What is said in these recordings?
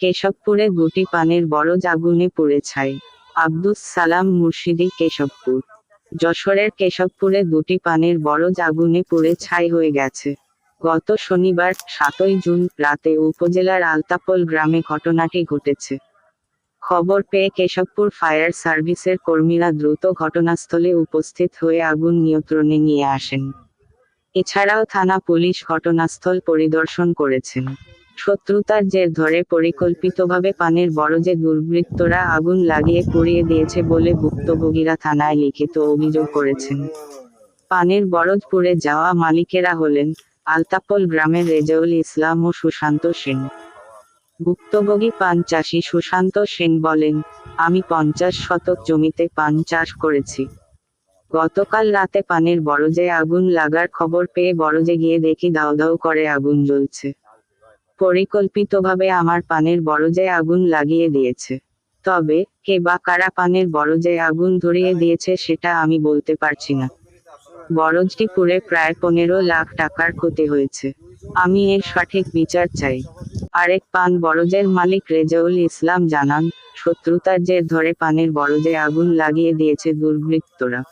কেশবপুরে গুটি পানের বড় জাগুনে পুড়ে ছাই। আব্দুস সালাম মুর্শিদি কেশবপুর যশোরের কেশবপুরে দুটি পানের বড় জাগুনে পুড়ে ছাই হয়ে গেছে। গত শনিবার সাতই জুন রাতে উপজেলার আলতাপল গ্রামে ঘটনাটি ঘটেছে। খবর পেয়ে কেশবপুর ফায়ার সার্ভিসের কর্মীরা দ্রুত ঘটনাস্থলে উপস্থিত হয়ে আগুন নিয়ন্ত্রণে নিয়ে আসেন। এছাড়াও থানা পুলিশ ঘটনাস্থল পরিদর্শন করেছেন। শত্রুতার জের ধরে পরিকল্পিতভাবে পানের বরজে দুর্বৃত্তরা আগুন লাগিয়ে পুড়িয়ে দিয়েছে বলে ভুক্তভোগীরা থানায় লিখিত অভিযোগ করেছেন। পানের বরজ পুড়ে যাওয়া মালিকেরা হলেন আলতাপল গ্রামের রেজাউল ইসলাম ও সুশান্ত সেন। ভুক্তভোগী পান চাষি সুশান্ত সেন বলেন, আমি পঞ্চাশ শতক জমিতে পান চাষ করেছি। গতকাল রাতে পানের বরজে আগুন লাগার খবর পেয়ে বরজে গিয়ে দেখি দাউ দাউ করে আগুন জ্বলছে। পরিকল্পিতভাবে আমার পানের বরজে আগুন লাগিয়ে দিয়েছে। তবে, কে বা কারা পানের বরজে আগুন ধরিয়ে দিয়েছে সেটা আমি বলতে পারছি না। বরজটি পুড়ে প্রায় পনেরো লাখ টাকার ক্ষতি হয়েছে। আমি এর সঠিক বিচার চাই। আরেক পান বরজের মালিক রেজাউল ইসলাম জানান, শত্রুতার জের ধরে পানের বরজে আগুন লাগিয়ে দিয়েছে দুর্বৃত্তরা।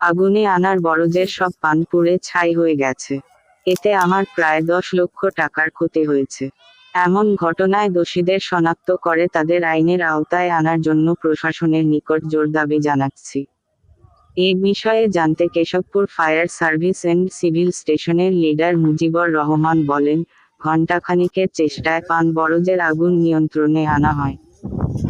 আগুনে আনার বরজের সব পান পুড়ে ছাই হয়ে গেছে। এতে আমার প্রায় দশ লক্ষ টাকার ক্ষতি হয়েছে। এমন ঘটনায় দোষীদের শনাক্ত করে তাদের আইনের আওতায় আনার জন্য প্রশাসনের নিকট জোর দাবি জানাচ্ছি। এ বিষয়ে জানতে Keshabpur fire service and civil স্টেশনের লিডার মুজিবর রহমান বলেন, ঘণ্টাখানিকের চেষ্টায় পান বরজের আগুন নিয়ন্ত্রণে আনা হয়।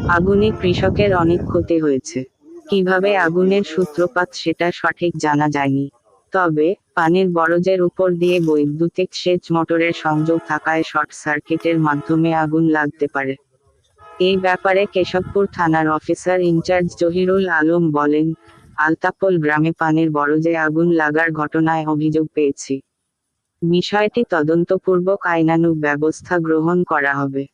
আগুনে কৃষকের অনেক ক্ষতি হয়েছে। কীভাবে আগুনের সূত্রপাত সেটা সঠিক জানা যায়নি। তবে, পানির বরজের উপর দিয়ে বৈদ্যুতিক সেচ মোটরের সংযোগ থাকায় শর্ট সার্কিটের মাধ্যমে আগুন লাগতে পারে। এই ব্যাপারে কেশবপুর থানার অফিসার ইনচার্জ জহিরুল আলম বলেন, আলতাপল গ্রামে পানির বরজে আগুন লাগার ঘটনায় অভিযোগ পেয়েছি। বিষয়টি তদন্তপূর্বক আইনানুগ ব্যবস্থা গ্রহণ করা হবে।